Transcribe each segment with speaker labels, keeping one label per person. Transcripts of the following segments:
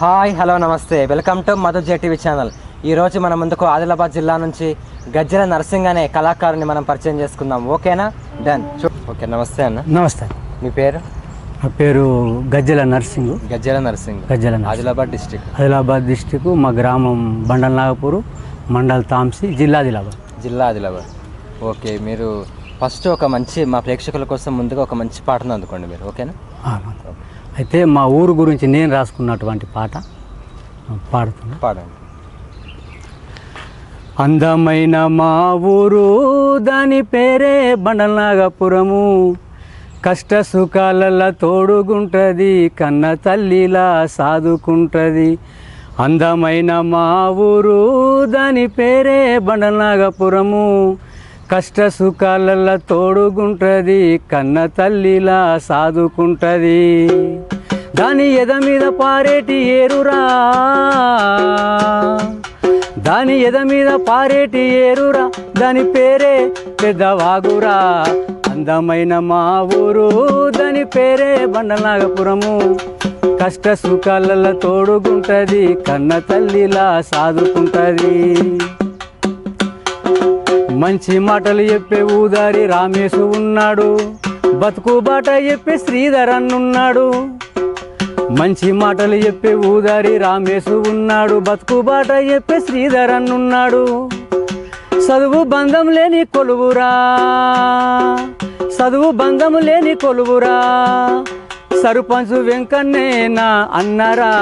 Speaker 1: Hi hello నమస్తే. Welcome to Madhu JTV channel. ఈ రోజు మన ముందుకు ఆదిలాబాద్ జిల్లా నుంచి గజ్జల నర్సింగ్ అనే కళాకారుని మనం పరిచయం చేసుకుందాం. ఓకేనా? డన్ ఓకే నమస్తే అన్న.
Speaker 2: నమస్తే.
Speaker 1: మీ పేరు?
Speaker 2: నా పేరు గజ్జల నర్సింగ్.
Speaker 1: గజ్జల నర్సింగ్.
Speaker 2: గజ్జల
Speaker 1: ఆదిలాబాద్ డిస్టిక్.
Speaker 2: ఆదిలాబాద్ డిస్టిక్ మా గ్రామం బండల్ నాగపూర్ మండల్ తాంసి జిల్లా ఆదిలాబాద్.
Speaker 1: జిల్లా ఆదిలాబాద్. ఓకే మీరు ఫస్ట్ ఒక మంచి మా ప్రేక్షకుల కోసం ముందుగా ఒక మంచి పాటను అందుకోండి మీరు. ఓకేనా?
Speaker 2: అయితే మా ఊరు గురించి నేను రాసుకున్నటువంటి పాట పాడుతున్నా.
Speaker 1: పాడండి.
Speaker 2: అందమైన మా ఊరు దాని పేరే బండల్ నాగపురము కష్ట సుఖాలలో తోడుగుంటది కన్న తల్లిలా సాదుకుంటది. అందమైన మా ఊరు దాని పేరే బండల్ నాగపురము కష్ట సుఖాలల్ల తోడుగుంటది కన్న తల్లిలా సాదుకుంటది. దాని ఎద మీద పారేటి ఏరురా? దాని ఎద మీద పారేటి ఏరురా? దాని పేరే పెద్దవాగురా. అందమైన మా ఊరు దాని పేరే బండనాగపురము. కష్ట సుఖాలలో తోడుగుంటది కన్న తల్లిలా సాదుకుంటది. మంచి మాటలు చెప్పే ఊదారి రామేశు ఉన్నాడు. బతుకు బాట చెప్పే శ్రీధర్ అన్నున్నాడు. మంచి మాటలు చెప్పే ఊదారి రామేశు ఉన్నాడు. బతుకు బాట చెప్పే శ్రీధర్ అన్నున్నాడు. చదువు బంధం లేని కొలువురా. చదువు బంధం లేని కొలువురా. సర్పంచు వెంకన్నేనా అన్నారా.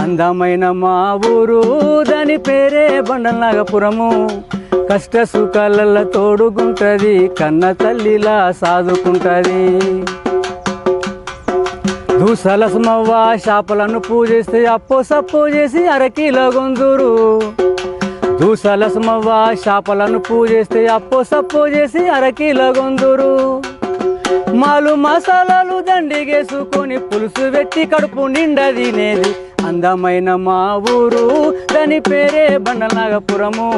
Speaker 2: అందమైన మా ఊరు దాని పేరే బండనాగపురము కష్ట సుఖాలలో తోడుగుంటది కన్న తల్లిలా సాదుకుంటది. దూసలసమవ్వ చేపలను పూజిస్తే అప్పో సప్పు చేసి అరకిలో గొంతురు దూసలసమవ్వ చేపలను పూజిస్తే అప్పో సప్పు చేసి అరకిలో గొంతురు మాలు మసాలాలు దండిగేసుకొని పులుసు పెట్టి కడుపు నిండా తినేది అందమైన మా ఊరు. దాని పేరే బండనాగపురము.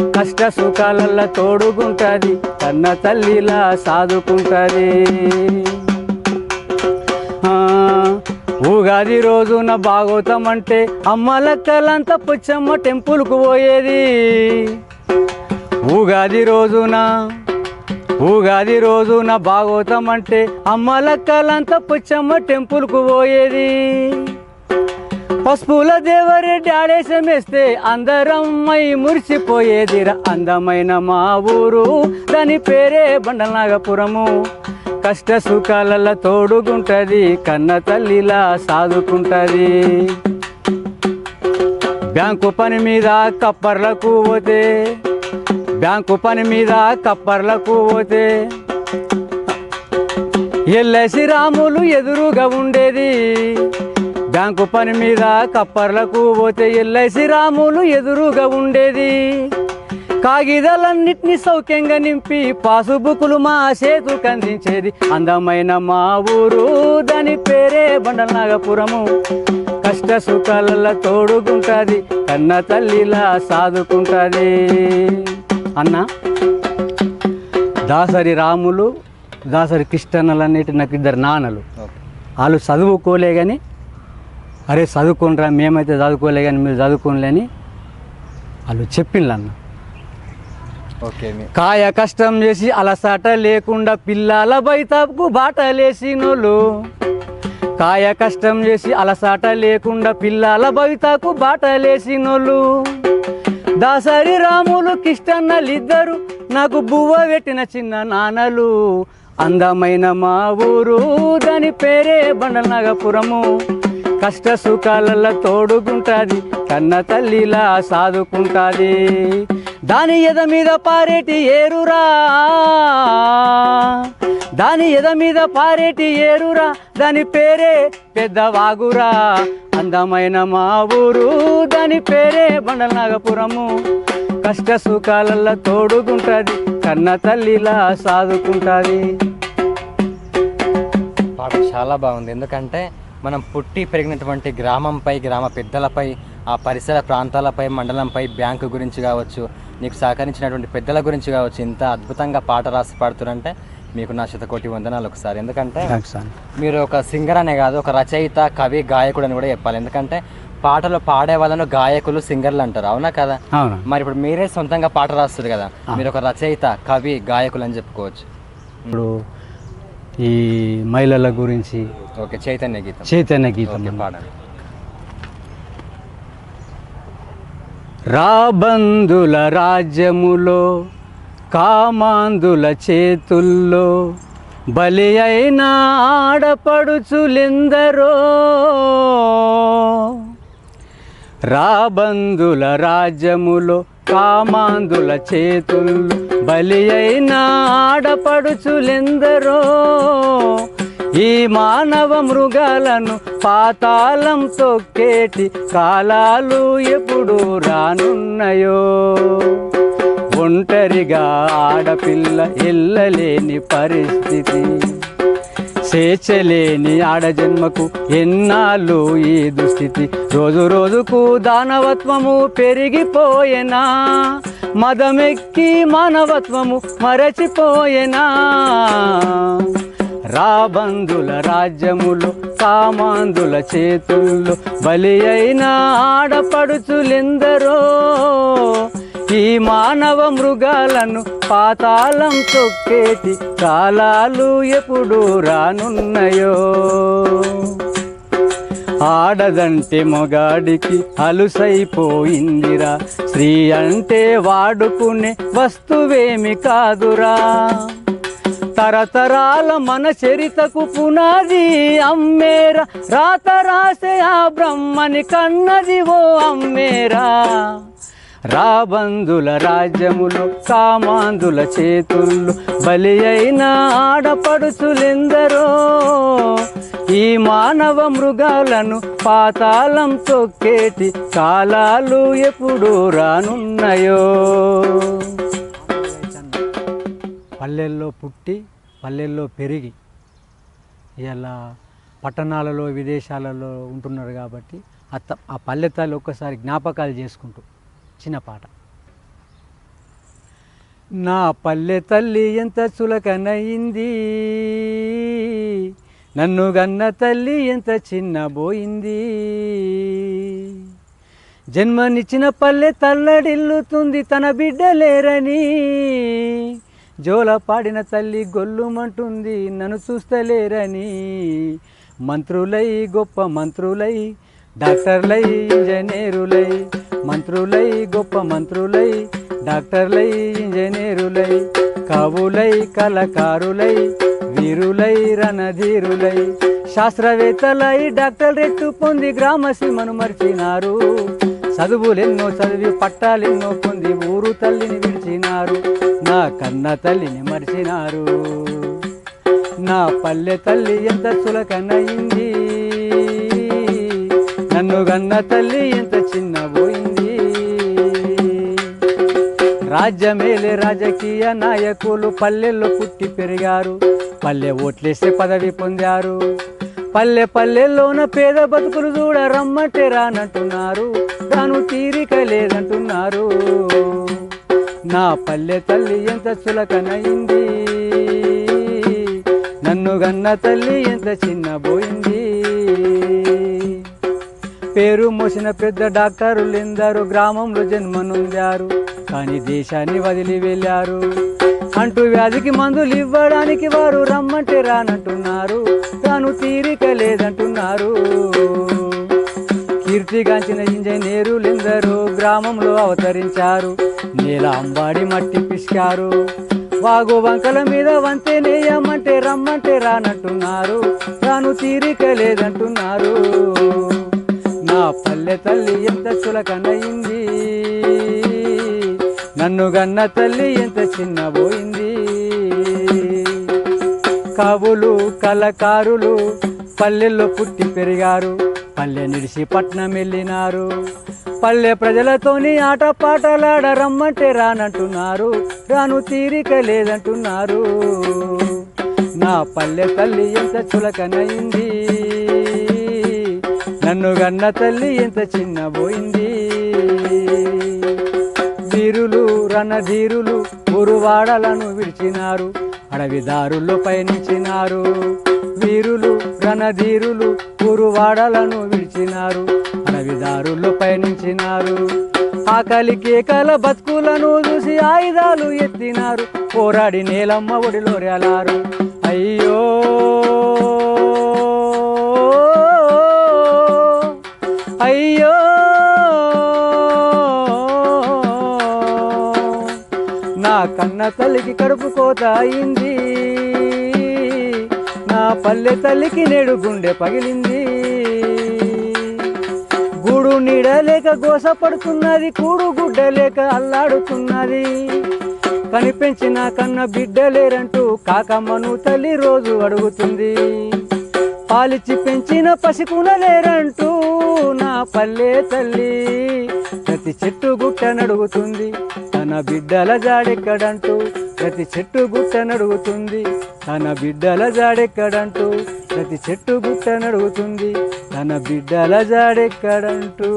Speaker 2: కష్ట సుఖాలల్ల తోడుగుంటుంది కన్న తల్లిలా సాదుకుంటది. ఉగాది రోజున భాగవతం అంటే అమ్మలక్కలంతా పుచ్చమ్మ టెంపుల్కు పోయేది. ఉగాది రోజున ఉగాది రోజున భాగవతం అంటే అమ్మలక్కలంతా పుచ్చమ్మ టెంపుల్కు పోయేది. పసుపుల దేవరెడ్డి ఆడేశం వేస్తే అందరం మై మురిసిపోయేదిరా. అందమైన మా ఊరు దాని పేరే బండనాగపురము కష్ట సుఖాలలో తోడుగుంటది కన్న తల్లిలా సాదుకుంటది. బ్యాంకు పని మీద కప్పర్లకు పోతే బ్యాంకు పని మీద కప్పర్లకు పోతే. ఎల్ఐసి రాములు ఎదురుగా ఉండేది. బ్యాంకు పని మీద కప్పర్లకు పోతే ఎల్ఐసి రాములు ఎదురుగా ఉండేది. కాగితాలన్నిటిని సౌఖ్యంగా నింపి పాసుబుకులు మా చేతులకు అందించేది. అందమైన మా ఊరు దాని పేరే బండనాగపురము కష్ట సుఖాలలో తోడుగుంటది కన్న తల్లిలా సాదుకుంటది. అన్నా దాసరి రాములు దాసరి కృష్ణన్నలు అనేటి నాకు ఇద్దరు నాన్నలు వాళ్ళు చదువుకోలే కానీ అరే చదువుకోనరా మేమైతే చదువుకోలే కానీ మీరు చదువుకోలేని వాళ్ళు చెప్పిండ్రు అన్న. కాయ కష్టం చేసి అలసట లేకుండా పిల్లల బయటకు బాటలేసినోళ్ళు కాయ కష్టం చేసి అలసట లేకుండా పిల్లల బయటకు బాటలేసినోళ్ళు దాసరి రాములు కిష్టన్నలిద్దరు నాకు బువ్వ పెట్టిన చిన్న నాన్నలు. అందమైన మా ఊరు దాని పేరే బండనగపురము కష్ట సుఖాలలో తోడుకుంటుంది కన్న తల్లిలా సాదుకుంటాది. దాని ఎద మీద పారేటి ఏరురా? దాని ఎద మీద పారేటి ఏరురా? దాని పేరే పెద్దవాగురా అందమైన మా ఊరు దాని పేరే బండనాగపురము కష్ట సుఖాలలో తోడుకుంటుంది కన్న తల్లిలా సాదుకుంటుంది.
Speaker 1: పాట చాలా బాగుంది. ఎందుకంటే మనం పుట్టి పెరిగినటువంటి గ్రామంపై గ్రామ పెద్దలపై ఆ పరిసర ప్రాంతాలపై మండలంపై బ్యాంకు గురించి కావచ్చు నీకు సహకరించినటువంటి పెద్దల గురించి కావచ్చు ఇంత అద్భుతంగా పాట రాసి పాడుతున్నారంటే మీకు నా శతకోటి వందనాలు ఒకసారి. ఎందుకంటే మీరు ఒక సింగర్ అనే కాదు ఒక రచయిత కవి గాయకుడు అని కూడా చెప్పాలి. ఎందుకంటే పాటలు పాడే వాళ్ళను గాయకులు సింగర్లు అంటారు. అవునా కదా? మరి ఇప్పుడు మీరే సొంతంగా పాట రాస్తారు కదా. మీరు ఒక రచయిత కవి గాయకులు అని చెప్పుకోవచ్చు.
Speaker 2: ఇప్పుడు ఈ మహిళల గురించి
Speaker 1: ఓకే చైతన్య గీతం.
Speaker 2: చైతన్య గీతం
Speaker 1: పాడండి.
Speaker 2: రాబందుల రాజ్యములో కామాందుల చేతుల్లో బలి అయిన ఆడపడుచులెందరో. రాబందుల రాజ్యములో కామాందుల చేతులు బలి అయిన ఆడపడుచులెందరో. ఈ మానవ మృగాలను పాతాళం తొక్కేటి కాలాలు ఎప్పుడు రానున్నాయో. ఒంటరిగా ఆడపిల్ల ఎల్లలేని పరిస్థితి. చేర్చలేని ఆడజన్మకు ఎన్నాళ్ళు ఈ దుస్థితి? రోజు రోజుకు దానవత్వము పెరిగిపోయేనా? మదమెక్కి మానవత్వము మరచిపోయేనా? రాబందుల రాజ్యములు సామాందుల చేతుల్లో బలి అయిన ఆడపడుచులెందరో ఈ మానవ మృగాలను పాతాళం తొక్కేటి కాలాలు ఎప్పుడు రానున్నాయో. ఆడదంటే మొగాడికి అలుసైపోయిందిరా. స్త్రీ అంటే వాడుకునే వస్తువేమి కాదురా. తరతరాల మన చరితకు పునాది అమ్మేరా. రాత రాసే ఆ బ్రహ్మని కన్నది ఓ అమ్మేరా. రాబందుల రాజ్యములు కామాందుల చేతుల్లో బలి అయిన ఆడపడుచులెందరో. ఈ మానవ మృగాలను పాతాళం తొక్కేటి కాలాలు ఎప్పుడు రానున్నాయో. పల్లెల్లో పుట్టి పల్లెల్లో పెరిగి ఇలా పట్టణాలలో విదేశాలలో ఉంటున్నారు కాబట్టి ఆ ఆ పల్లె తాలు ఒక్కసారి జ్ఞాపకాలు చేసుకుంటూ చిన్న పాట. నా పల్లె తల్లి ఎంత చులకనయింది నన్ను గన్న తల్లి ఎంత చిన్నబోయింది. జన్మనిచ్చిన పల్లె తల్లడిల్లుతుంది తన బిడ్డలేరని జోల పాడిన తల్లి గొల్లుమంటుంది నన్ను చూస్తలేరని. మంత్రులై గొప్ప మంత్రులై డాక్టర్లై ఇంజనీరులై మంత్రులై గొప్ప మంత్రులై డాక్టర్లై ఇంజనీరులై కవులై కళకారులై వీరులై రణధీరులై శాస్త్రవేత్తలై డాక్టర్ రెట్టు పొంది గ్రామ సీమను మర్చినారు. చదువులెన్నో చదివి పట్టాలెన్నో పొంది ఊరు తల్లిని విడిచినారు. నా కన్న తల్లిని మర్చినారు. నా పల్లె తల్లి ఎంత చులకనయింది నన్ను గన్న తల్లి ఎంత చిన్న రాజ్యమేలే రాజకీయ నాయకులు పల్లెల్లో పుట్టి పెరిగారు. పల్లె ఓట్లేసే పదవి పొందారు. పల్లె పల్లెల్లోన పేద బతుకులు చూడ రమ్మంటే రానంటున్నారు. తాను తీరిక లేదంటున్నారు. నా పల్లె తల్లి ఎంత చులకనయింది నన్ను గన్న తల్లి ఎంత చిన్నబోయింది. పేరు మోసిన పెద్ద డాక్టరులు ఎందరో గ్రామంలో జన్మనుందారు. కానీ దేశాన్ని వదిలి వెళ్ళారు. అంటూ వ్యాధికి మందులు ఇవ్వడానికి వారు రమ్మంటే రానంటున్నారు. తాను తీరిక లేదంటున్నారు. కీర్తిగాంచిన ఇంజనీరులెందరూ గ్రామంలో అవతరించారు. నేల అంబాడి మట్టి పిసికారు. వాగు వంకల మీద వంతే నేయమంటే రమ్మంటే రానంటున్నారు. తాను తీరిక లేదంటున్నారు. నా పల్లె తల్లి ఎంత చులకనయింది. నన్ను గన్న తల్లి ఎంత చిన్నబోయింది కవులు కళకారులు పల్లెల్లో పుట్టి పెరిగారు. పల్లె నిడిసి పట్నం వెళ్ళినారు. పల్లె ప్రజలతోని ఆట పాటలాడ రమ్మంటే రానంటున్నారు. రాను తీరిక లేదంటున్నారు. నా పల్లె తల్లి ఎంత చులకనయింది నన్ను గన్న తల్లి ఎంత చిన్నబోయింది రణధీరులు ఊరువాడలను విడిచినారు. అడవి దారుల్లో పయనించినారు. వీరులు రణధీరులు ఊరువాడలను విడిచినారు. అడవిదారులు అడవి పయనించినారు. ఆకలి కేకల బతుకులను చూసి ఆయుధాలు ఎత్తినారు. పోరాడి నేలమ్మ ఒడిలో రేలారు. అయ్యో! అయ్యో! కన్న తల్లికి కడుపు కోతాయింది. నా పల్లె తల్లికి నేడు గుండె పగిలింది. గూడు నీడలేక గోసపడుతున్నది కూడు గుడ్డలేక అల్లాడుతున్నది. కనిపించిన కన్న బిడ్డలేరంటూ కాకమ్మను తల్లి రోజు అడుగుతుంది. పాలిచ్చి పెంచిన పసికున లేరంటూ నా పల్లె తల్లి ప్రతి చెట్టు గుట్ట నడుగుతుంది తన బిడ్డల జాడెక్కడంటూ ప్రతి చెట్టు గుట్ట నడుగుతుంది. తన బిడ్డల జాడెక్కడంటూ ప్రతి చెట్టు గుట్ట నడుగుతుంది. తన బిడ్డల జాడెక్కడంటూ.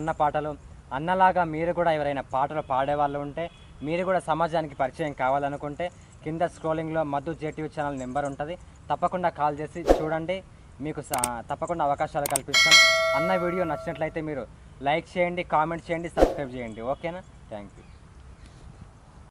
Speaker 1: అన్న పాటలు అన్నలాగా మీరు కూడా ఎవరైనా పాటలు పాడేవాళ్ళు ఉంటే మీరు కూడా సమాజానికి పరిచయం కావాలనుకుంటే కింద స్క్రోలింగ్లో మధు జేటీవీ ఛానల్ నెంబర్ ఉంటుంది. తప్పకుండా కాల్ చేసి చూడండి. మీకు తప్పకుండా అవకాశాలు కల్పిస్తాం. అన్న వీడియో నచ్చినట్లయితే మీరు లైక్ చేయండి కామెంట్ చేయండి సబ్స్క్రైబ్ చేయండి. ఓకేనా? Thank you